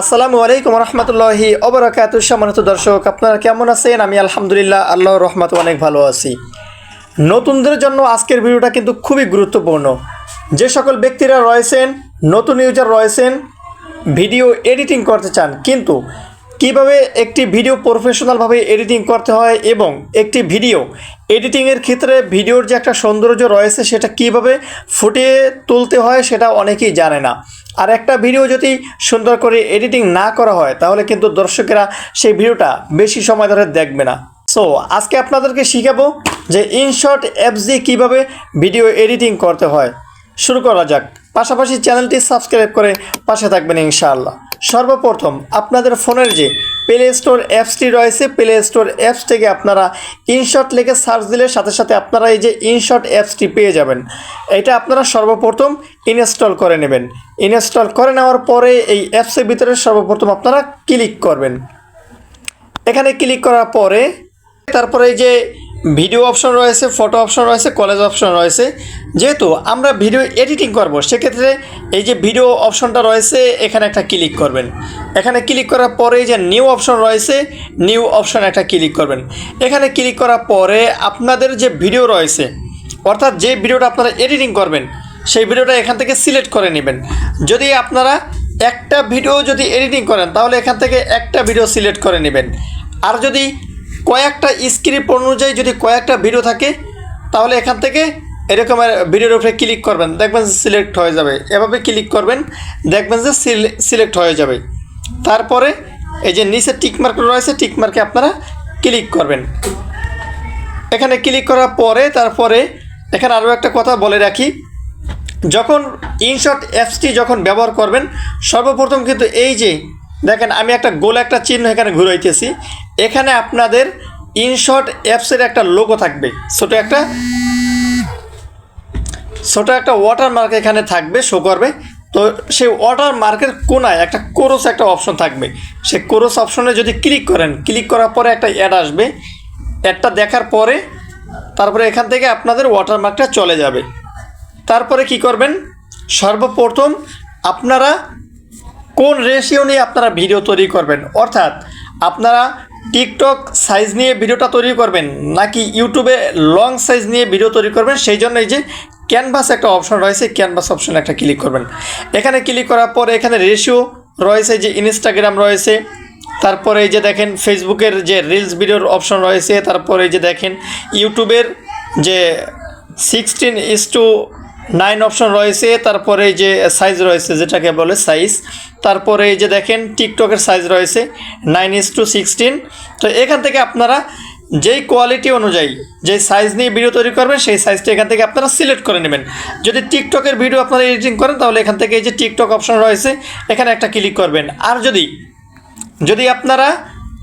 আসসালামু আলাইকুম রহমতুল্লাহি অবরাকাত সম্মানিত দর্শক, আপনারা কেমন আছেন? আমি আলহামদুলিল্লাহ আল্লাহ রহমত অনেক ভালো আছি। নতুনদের জন্য আজকের ভিডিওটা কিন্তু খুবই গুরুত্বপূর্ণ। যে সকল ব্যক্তিরা রয়েছেন, নতুন ইউজার রয়েছেন ভিডিও এডিটিং করতে চান, কিন্তু কীভাবে একটি ভিডিও প্রফেশনালভাবে এডিটিং করতে হয় এবং একটি ভিডিও এডিটিংয়ের ক্ষেত্রে ভিডিওর যে একটা সৌন্দর্য রয়েছে সেটা কীভাবে ফুটিয়ে তুলতে হয় সেটা অনেকেই জানে না। আর একটা ভিডিও যদি সুন্দর করে এডিটিং না করা হয়, তাহলে কিন্তু দর্শকেরা সেই ভিডিওটা বেশি সময় ধরে দেখবে না। সো আজকে আপনাদেরকে শিখাবো যে ইনশর্ট অ্যাপস দিয়ে কীভাবে ভিডিও এডিটিং করতে হয়। শুরু করা যাক। পাশাপাশি চ্যানেলটি সাবস্ক্রাইব করে পাশে থাকবেন ইনশাআল্লাহ। সর্বপ্রথম আপনাদের ফোনের যে প্লে স্টোর অ্যাপসটি রয়েছে প্লে স্টোর অ্যাপস থেকে আপনারা ইনশর্ট লিখে সার্চ দিলে সাথে সাথে আপনারা এই যে ইনশর্ট অ্যাপসটি পেয়ে যাবেন। এটা আপনারা সর্বপ্রথম ইনস্টল করে নেবেন। ইনস্টল করে নেওয়ার পরে এই অ্যাপসের ভিতরে সর্বপ্রথম আপনারা ক্লিক করবেন। এখানে ক্লিক করার পরে তারপরে এই যে ভিডিও অপশন রয়েছে, ফটো অপশন রয়েছে কলেজ অপশন রয়েছে। যেহেতু আমরা ভিডিও এডিটিং করব, সেক্ষেত্রে এই যে ভিডিও অপশনটা রয়েছে, এখানে একটা ক্লিক করবেন। এখানে ক্লিক করার পরে যে নিউ অপশন রয়েছে নিউ অপশন একটা ক্লিক করবেন। এখানে ক্লিক করার পরে আপনাদের যে ভিডিও রয়েছে, অর্থাৎ যে ভিডিওটা আপনারা এডিটিং করবেন, সেই ভিডিওটা এখান থেকে সিলেক্ট করে নেবেন। যদি আপনারা একটা ভিডিও যদি এডিটিং করেন, তাহলে এখান থেকে একটা ভিডিও সিলেক্ট করে নেবেন। আর যদি কয়েকটা স্ক্রিপ্ট অনুযায়ী যদি কয়েকটা ভিডিও থাকে, তাহলে এখান থেকে এরকমের ভিডিওর উপরে ক্লিক করবেন। দেখবেন যে সিলেক্ট হয়ে যাবে। এভাবে ক্লিক করবেন, দেখবেন যে সিলেক্ট হয়ে যাবে। তারপরে এই যে নিচে টিকমার্ক রয়েছে টিকমার্কে আপনারা ক্লিক করবেন। এখানে ক্লিক করার পরে, তারপরে এখানে আরও একটা কথা বলে রাখি। যখন ইনশট অ্যাপসটি যখন ব্যবহার করবেন, সর্বপ্রথম কিন্তু এই যে, দেখেন আমি একটা গোল একটা চিহ্ন এখানে ঘুরাইতেছি। এখানে আপনাদের ইনশট অ্যাপসের একটা লোগো থাকবে। ছোটো একটা ছোটো একটা ওয়াটার মার্ক এখানে থাকবে শো করবে। তো সেই ওয়াটার মার্কের কোনায় একটা কোরস একটা অপশন থাকবে। সেই কোরস অপশনে যদি ক্লিক করেন ক্লিক করার পরে একটা অ্যাড আসবে। অ্যাডটা দেখার পরে তারপরে এখান থেকে আপনাদের ওয়াটার মার্কটা চলে যাবে। তারপরে কি করবেন? সর্বপ্রথম আপনারা কোন রেশিও নিয়ে আপনারা ভিডিও তৈরি করবেন? অর্থাৎ আপনারা টিকটক সাইজ নিয়ে ভিডিওটা তৈরি করবেন, নাকি ইউটিউবে লং সাইজ নিয়ে ভিডিও তৈরি করবেন, সেই জন্য এই যে ক্যানভাস একটা অপশন রয়েছে, ক্যানভাস অপশনে একটা ক্লিক করবেন। এখানে ক্লিক করার পর এখানে রেশিও রয়েছে যে ইনস্টাগ্রাম রয়েছে, তারপরে এই যে দেখেন ফেসবুকের যে রিলস ভিডিওর অপশন রয়েছে, তারপরে এই যে দেখেন ইউটিউবের যে sixteen is to nine option রয়েছে, তারপরে এই যে সাইজ রয়েছে, যেটাকে বলে সাইজ তারপরে এই যে দেখেন, টিকটকের সাইজ রয়েছে নাইন ইস টু সিক্সটিন তো এখান থেকে আপনারা যেই কোয়ালিটি অনুযায়ী যে সাইজ নিয়ে ভিডিও তৈরি করবেন, সেই সাইজটা এখান থেকে আপনারা সিলেক্ট করে নেবেন। যদি টিকটকের ভিডিও আপনারা এডিটিং করেন, তাহলে এখান থেকে এই যে টিকটক অপশন রয়েছে, এখানে একটা ক্লিক করবেন। আর যদি যদি আপনারা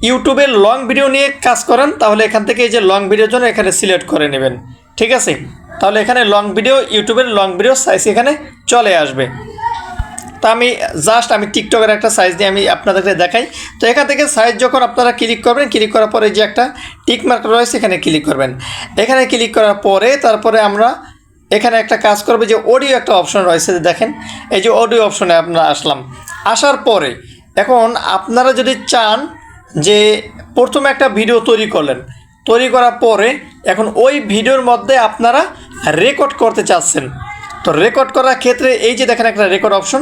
ইউটিউবের লং ভিডিও নিয়ে কাজ করেন, তাহলে এখান থেকে এই যে লং ভিডিওর জন্য এখানে সিলেক্ট করে নেবেন। ঠিক আছে? তাহলে এখানে লং ভিডিও ইউটিউবের লং ভিডিও সাইজ এখানে চলে আসবে। তো আমি জাস্ট আমি টিকটকের একটা সাইজ দিয়ে আমি আপনাদেরকে দেখাই। তো এখান থেকে সাইজ যখন আপনারা ক্লিক করবেন ক্লিক করার পরে যে একটা টিক মার্ক রয়েছে, এখানে ক্লিক করবেন। এখানে ক্লিক করার পরে তারপরে আমরা এখানে একটা কাজ করবে যে অডিও একটা অপশন রয়েছে দেখেন, এই যে অডিও অপশনে আপনারা আসলাম। আসার পরে এখন আপনারা যদি চান যে প্রথমে একটা ভিডিও তৈরি করলেন, তৈরি করার পরে এখন ওই ভিডিওর মধ্যে আপনারা রেকর্ড করতে চাচ্ছেন। তো রেকর্ড করার ক্ষেত্রে এই যে দেখেন একটা রেকর্ড অপশন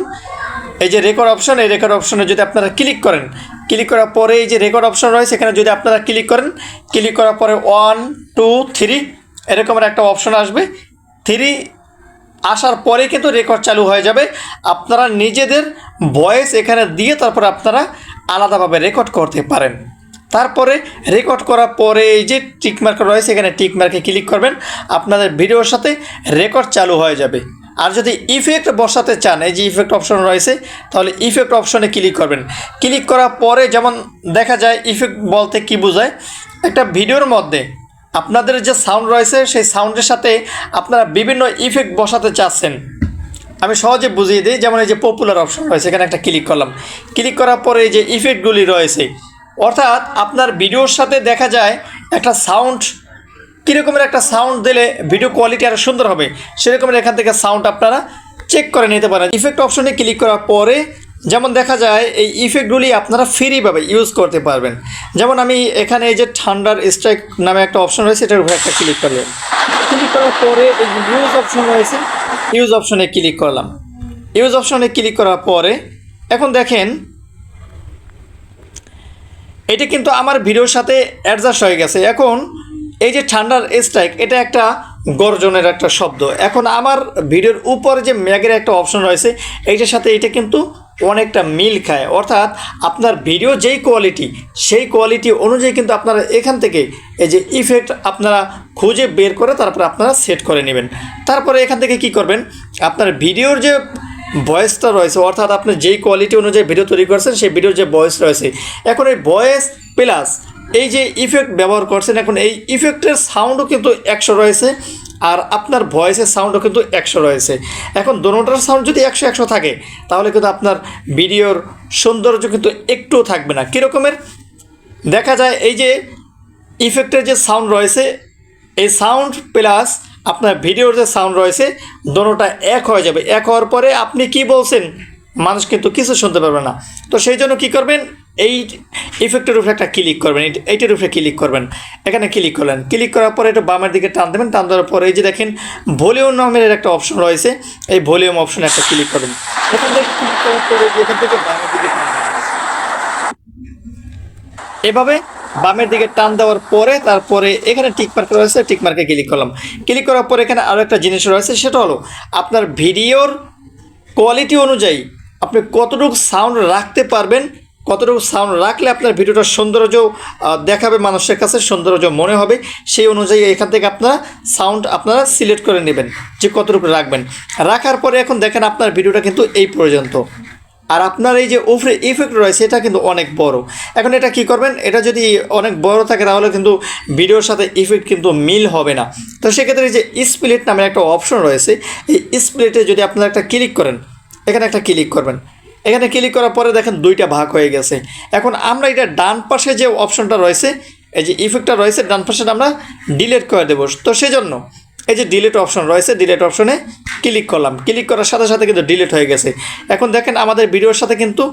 এই যে রেকর্ড অপশন এই রেকর্ড অপশনে যদি আপনারা ক্লিক করেন ক্লিক করার পরে এই যে রেকর্ড অপশন রয়েছে, এখানে যদি আপনারা ক্লিক করেন ক্লিক করার পরে ওয়ান টু থ্রি এরকমের একটা অপশন আসবে। থ্রি আসার পরে কিন্তু রেকর্ড চালু হয়ে যাবে। আপনারা নিজেদের ভয়েস এখানে দিয়ে তারপরে আপনারা আলাদাভাবে রেকর্ড করতে পারেন। তারপরে রেকর্ড করার পরে এই যে টিকমার্ক রয়েছে এখানে টিকমার্কে ক্লিক করবেন, আপনাদের ভিডিওর সাথে রেকর্ড চালু হয়ে যাবে। আর যদি ইফেক্ট বসাতে চান, এই যে ইফেক্ট অপশন রয়েছে, তাহলে ইফেক্ট অপশনে ক্লিক করবেন। ক্লিক করার পরে যেমন দেখা যায় ইফেক্ট বলতে কি বোঝায়? একটা ভিডিওর মধ্যে আপনাদের যে সাউন্ড রয়েছে, সেই সাউন্ডের সাথে আপনারা বিভিন্ন ইফেক্ট বসাতে চাচ্ছেন। আমি সহজে বুঝিয়ে দিই, যেমন এই যে পপুলার অপশন রয়েছে, এখানে একটা ক্লিক করলাম। ক্লিক করার পরে এই যে ইফেক্টগুলি রয়েছে অর্থাৎ আপনার ভিডিওর সাথে দেখা যায় একটা সাউন্ড কীরকমের একটা সাউন্ড দিলে ভিডিও কোয়ালিটি আরও সুন্দর হবে, সেরকমের এখান থেকে সাউন্ড আপনারা চেক করে নিতে পারেন। ইফেক্ট অপশনে ক্লিক করার পরে যেমন দেখা যায়, এই ইফেক্টগুলি আপনারা ফ্রিভাবে ইউজ করতে পারবেন। যেমন আমি এখানে এই যে ঠান্ডার স্ট্রাইক নামে একটা অপশন রয়েছে, এটার উপরে একটা ক্লিক করলাম ক্লিক করার পরে এই যে ইউজ অপশন রয়েছে ইউজ অপশনে ক্লিক করলাম। ইউজ অপশনে ক্লিক করার পরে এখন দেখেন এটা কিন্তু আমার ভিডিওর সাথে অ্যাডজাস্ট হয়ে গেছে। এখন এই যে ঠান্ডার স্ট্রাইক এটা একটা গর্জনের একটা শব্দ। এখন আমার ভিডিওর উপরে যে ম্যাগের একটা অপশন রয়েছে, এইটার সাথে এটা কিন্তু অনেকটা মিল খায়। অর্থাৎ আপনার ভিডিও যেই কোয়ালিটি সেই কোয়ালিটি অনুযায়ী কিন্তু আপনারা এখান থেকে এই যে ইফেক্ট আপনারা খুঁজে বের করে তারপরে আপনারা সেট করে নেবেন। তারপরে এখান থেকে কি করবেন? আপনার ভিডিওর যে ভয়েসটা রয়েছে, অর্থাৎ আপনি যেই কোয়ালিটি অনুযায়ী ভিডিও তৈরি করছেন, সেই ভিডিওর যে ভয়েস রয়েছে। এখন এই ভয়েস প্লাস এই যে ইফেক্ট ব্যবহার করছেন, এখন এই ইফেক্টের সাউন্ডও কিন্তু একশো রয়েছে, আর আপনার ভয়েসের সাউন্ডও কিন্তু একশো রয়েছে। এখন দোনোটার সাউন্ড যদি একশো একশো থাকে, তাহলে কিন্তু আপনার ভিডিওর সৌন্দর্য কিন্তু একটুও থাকবে না। কীরকমের দেখা যায় এই যে ইফেক্টের যে সাউন্ড রয়েছে, এই সাউন্ড প্লাস আপনার ভিডিওর যে সাউন্ড রয়েছে, দোনোটা এক হয়ে যাবে। এক হওয়ার পরে আপনি কি বলছেন, মানুষ কিন্তু কিছু শুনতে পারবে না। তো সেই জন্য কী করবেন, এই ইফেক্টের উপরে একটা ক্লিক করবেন, এই- এইটার উপরে ক্লিক করবেন। এখানে ক্লিক করলেন। ক্লিক করার পরে এটা বামের দিকে টান দেবেন, টান দেওয়ার পরে এই যে দেখেন ভলিউম নামের একটা অপশন রয়েছে। এই ভলিউম অপশনে একটা ক্লিক করবেন। এখান থেকে ক্লিক করার পরে এখান থেকে বামের দিকে এভাবে বামের দিকে টান দেওয়ার পরে তারপরে এখানে টিক মার্ক রয়েছে টিক মার্কে ক্লিক করলাম। ক্লিক করার পরে এখানে আরও একটা জিনিস রয়েছে, সেটা হলো আপনার ভিডিওর কোয়ালিটি অনুযায়ী আপনি কতটুকু সাউন্ড রাখতে পারবেন, কতটুকু সাউন্ড রাখলে আপনার ভিডিওটার সৌন্দর্য দেখাবে মানুষের কাছে, সৌন্দর্য মনে হবে, সেই অনুযায়ী এখান থেকে আপনারা সাউন্ড আপনারা সিলেক্ট করে নেবেন যে কতটুকু রাখবেন। রাখার পরে এখন দেখেন আপনার ভিডিওটা কিন্তু এই পর্যন্ত। আর আপনার এই যে উপরে ইফেক্ট রয়েছে, এটা কিন্তু অনেক বড়। এখন এটা কি করবেন? এটা যদি অনেক বড় থাকে, তাহলে কিন্তু ভিডিওর সাথে ইফেক্ট কিন্তু মিল হবে না। তো সেক্ষেত্রে যে স্প্লিট নামের একটা অপশন রয়েছে, এই স্প্লিটে যদি আপনারা একটা ক্লিক করেন, এখানে একটা ক্লিক করবেন। এখানে ক্লিক করার পরে দেখেন দুইটা ভাগ হয়ে গেছে। এখন আমরা এটা ডান পাশে যে অপশনটা রয়েছে, এই যে ইফেক্টটা রয়েছে, ডান পাশে আমরা ডিলেট করে দেবো। তো সেজন্য এই যে ডিলেট অপশন রয়েছে ডিলেট অপশনে ক্লিক করলাম। ক্লিক করার সাথে সাথে কিন্তু ডিলিট হয়ে গেছে। এখন দেখেন আমাদের ভিডিওর সাথে কিন্তু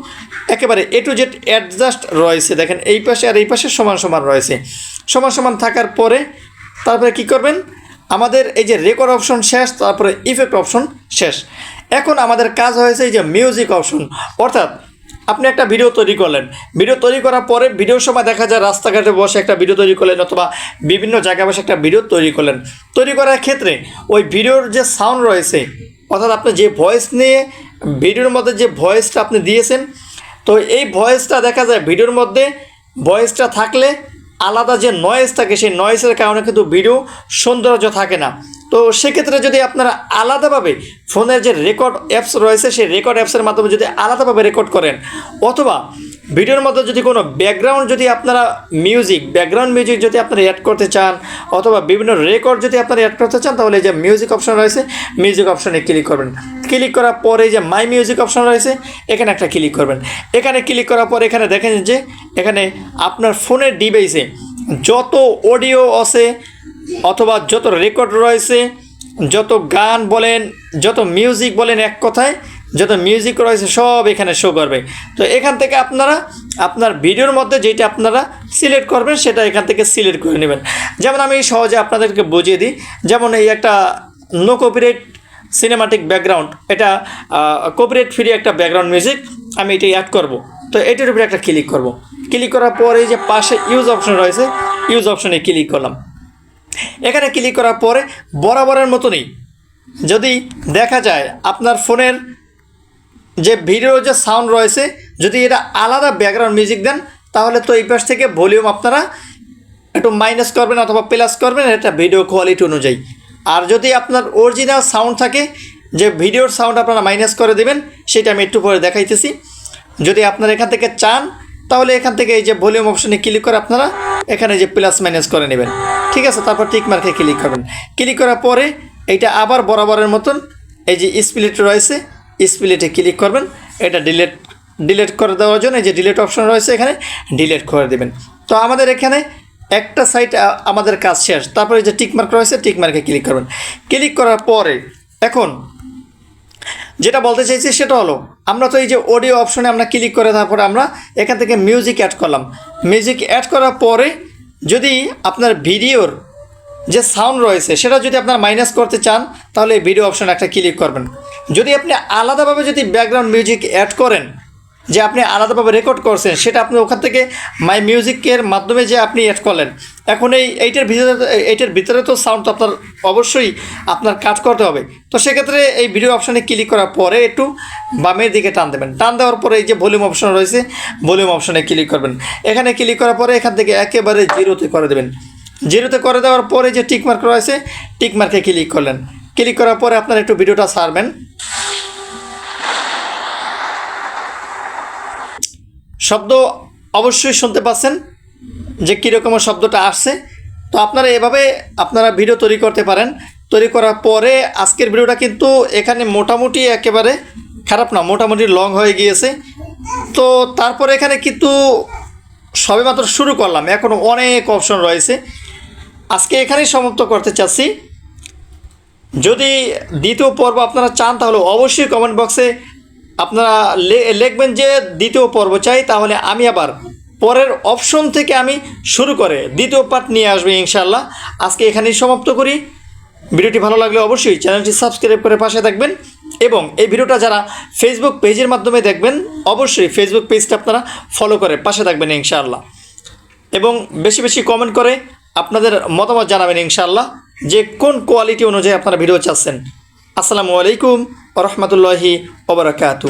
একেবারে এ টু জেড অ্যাডজাস্ট রয়েছে। দেখেন এই পাশে আর এই পাশে সমান সমান রয়েছে। সমান সমান থাকার পরে তারপরে কি করবেন? আমাদের এই যে রেকর্ড অপশন শেষ, তারপরে ইফেক্ট অপশন শেষ। এখন আমাদের কাজ হয়েছে এই যে মিউজিক অপশন অর্থাৎ আপনি একটা ভিডিও তৈরি করলেন। ভিডিও তৈরি করার পরে ভিডিওর সময় দেখা যায় রাস্তাঘাটে বসে একটা ভিডিও তৈরি করলেন অথবা বিভিন্ন জায়গায় বসে একটা ভিডিও তৈরি করলেন। তৈরি করার ক্ষেত্রে ওই ভিডিওর যে সাউন্ড রয়েছে, অর্থাৎ আপনি যে ভয়েস নিয়ে ভিডিওর মধ্যে যে ভয়েসটা আপনি দিয়েছেন, তো এই ভয়েসটা দেখা যায় ভিডিওর মধ্যে ভয়েসটা থাকলে আলাদা যে নয়েজ থাকে, সেই নয়েজের কারণে কিন্তু ভিডিও সৌন্দর্য থাকে না। তো সেক্ষেত্রে যদি আপনারা আলাদাভাবে ফোনের যে রেকর্ড অ্যাপস রয়েছে, সেই রেকর্ড অ্যাপসের মাধ্যমে যদি আলাদাভাবে রেকর্ড করেন, অথবা ভিডিওর মধ্যে যদি কোনো ব্যাকগ্রাউন্ড যদি আপনারা মিউজিক ব্যাকগ্রাউন্ড মিউজিক যদি আপনারা অ্যাড করতে চান, অথবা বিভিন্ন রেকর্ড যদি আপনারা অ্যাড করতে চান, তাহলে এই যে মিউজিক অপশন রয়েছে মিউজিক অপশনে ক্লিক করবেন। ক্লিক করার পরে যে মাই মিউজিক অপশন রয়েছে, এখানে একটা ক্লিক করবেন। এখানে ক্লিক করার পর এখানে দেখেন যে, এখানে আপনার ফোনের ডিভাইসে যত অডিও আছে, অথবা যত রেকর্ড রয়েছে, যত গান বলেন, যত মিউজিক বলেন এক কথায় যত মিউজিক রয়েছে, সব এখানে শো করবে। তো এখান থেকে আপনারা, আপনার ভিডিওর মধ্যে যেটা আপনারা সিলেক্ট করবেন, সেটা এখান থেকে সিলেক্ট করে নেবেন। যেমন আমি সহজে আপনাদেরকে বুঝিয়ে দিই, যেমন এই একটা নো কপিরাইট সিনেমাটিক ব্যাকগ্রাউন্ড এটা কপিরাইট ফ্রি একটা ব্যাকগ্রাউন্ড মিউজিক আমি এটা অ্যাড করব। তো এটার উপরে একটা ক্লিক করব। ক্লিক করার পরে যে পাশে ইউজ অপশন রয়েছে ইউজ অপশনে ক্লিক করলাম। এখানে ক্লিক করার পরে বরাবরের মতনই যদি দেখা যায় আপনার ফোনের যে ভিডিওর যে সাউন্ড রয়েছে, যদি এটা আলাদা ব্যাকগ্রাউন্ড মিউজিক দেন, তাহলে তো এই পাশ থেকে ভলিউম আপনারা একটু মাইনাস করবেন অথবা প্লাস করবেন, এটা ভিডিও কোয়ালিটি অনুযায়ী। আর যদি আপনার অরিজিনাল সাউন্ড থাকে, যে ভিডিওর সাউন্ড আপনারা মাইনাস করে দেবেন, সেটা আমি একটু পরে দেখাইতেছি। যদি আপনারা এখান থেকে চান, তাহলে এখান থেকে এই যে ভলিউম অপশনে ক্লিক করে আপনারা এখানে যে প্লাস মাইনাস করে নেবেন। ঠিক আছে, তারপর টিক মার্কে ক্লিক করবেন। ক্লিক করার পরে এইটা আবার বরাবরের মতন এই যে স্প্লিট রয়েছে স্প্লিটে ক্লিক করবেন, এটা ডিলেট ডিলেট করে দেওয়ার জন্য যে ডিলেট অপশন রয়েছে এখানে ডিলেট করে দেবেন। তো আমাদের এখানে একটা সাইট আমাদের কাজ শেষ। তারপরে যে টিকমার্ক রয়েছে টিকমার্কে ক্লিক করবেন। ক্লিক করার পরে, এখন যেটা বলতে চাইছি সেটা হলো, আমরা তো এই যে অডিও অপশনে আমরা ক্লিক করে তারপরে আমরা এখান থেকে মিউজিক অ্যাড করলাম। মিউজিক অ্যাড করার পরে যদি আপনার ভিডিওর যে সাউন্ড রয়েছে, সেটা যদি আপনার মাইনাস করতে চান, তাহলে এই ভিডিও অপশন একটা ক্লিক করবেন। যদি আপনি আলাদাভাবে যদি ব্যাকগ্রাউন্ড মিউজিক অ্যাড করেন, যে আপনি আলাদাভাবে রেকর্ড করছেন, সেটা আপনি ওখান থেকে মাই মিউজিকের মাধ্যমে যে আপনি অ্যাড করলেন, এখন এই এইটার ভিতরে এইটার ভিতরে তো সাউন্ড তো আপনার অবশ্যই আপনার কাট করতে হবে। তো সেক্ষেত্রে এই ভিডিও অপশানে ক্লিক করার পরে একটু বামের দিকে টান দেবেন। টান দেওয়ার পরে এই যে ভলিউম অপশন রয়েছে ভলিউম অপশনে ক্লিক করবেন। এখানে ক্লিক করার পরে এখান থেকে একেবারে জিরোতে করে দেবেন। জিরোতে করে দেওয়ার পরে যে টিক মার্ক রয়েছে টিক মার্কে ক্লিক করলেন। ক্লিক করার পরে আপনার একটু ভিডিওটা সারবেন শব্দ অবশ্যই শুনতে পাচ্ছেন যে কীরকম শব্দটা আসছে। তো আপনারা এভাবে আপনারা ভিডিও তৈরি করতে পারেন। তৈরি করার পরে আজকের ভিডিওটা কিন্তু এখানে মোটামুটি একেবারে খারাপ না, মোটামুটি লং হয়ে গিয়েছে। তো তারপরে এখানে কিন্তু সবেমাত্র শুরু করলাম। এখনও অনেক অপশন রয়েছে। আজকে এখানেই সমাপ্ত করতে চাচ্ছি। যদি দ্বিতীয় পর্ব আপনারা চান, তাহলে অবশ্যই কমেন্ট বক্সে আপনারা লিখবেন যে দ্বিতীয় পর্ব চাই, তাহলে আমি আবার পরের অপশন থেকে আমি শুরু করে দ্বিতীয় পার্ট নিয়ে আসব ইনশাল্লাহ আজকে এখানেই সমাপ্ত করি। ভিডিওটি ভালো লাগলে অবশ্যই চ্যানেলটি সাবস্ক্রাইব করে পাশে থাকবেন এবং এই ভিডিওটা যারা ফেসবুক পেজের মাধ্যমে দেখবেন, অবশ্যই ফেসবুক পেজটা আপনারা ফলো করে পাশে থাকবেন ইনশাআল্লাহ। এবং বেশি বেশি কমেন্ট করে আপনাদের মতামত জানাবেন ইনশাআল্লাহ। যে কোন কোয়ালিটি অনুযায়ী আপনারা ভিডিও চাচ্ছেন। আসসালামু আলাইকুম রহমতুল্লাহি ওবরাকাতু